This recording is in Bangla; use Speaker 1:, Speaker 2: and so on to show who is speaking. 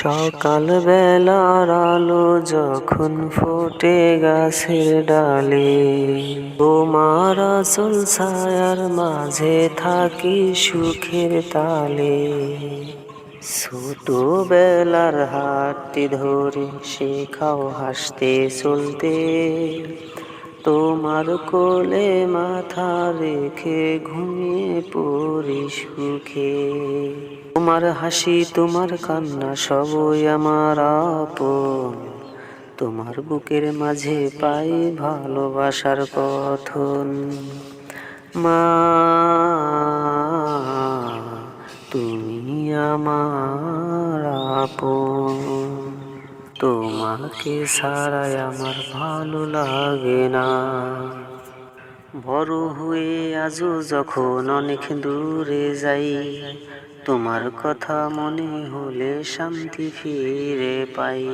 Speaker 1: সকাল বেলার আলো যখন ফোটে গাছের ডালে, তোমার আসল ছায়ার মাঝে থাকি সুখের তালে। ছোটবেলার হাতটি ধরে শেখাও হাসতে চলতে তোমার কোলে মাথা রেখে ঘুমিয়ে পড়ি সুখে। তোমার হাসি, তোমার কান্না সবই আমার আপন। তোমার বুকের মাঝে পাই ভালোবাসার কথন। মা, তুমি আমার আপন। তোমাকে সারাই আমার ভালো লাগে না। বড় হয়ে আজও যখন অনেক দূরে যাই, তোমার কথা মনে হলে শান্তি ফিরে পাই।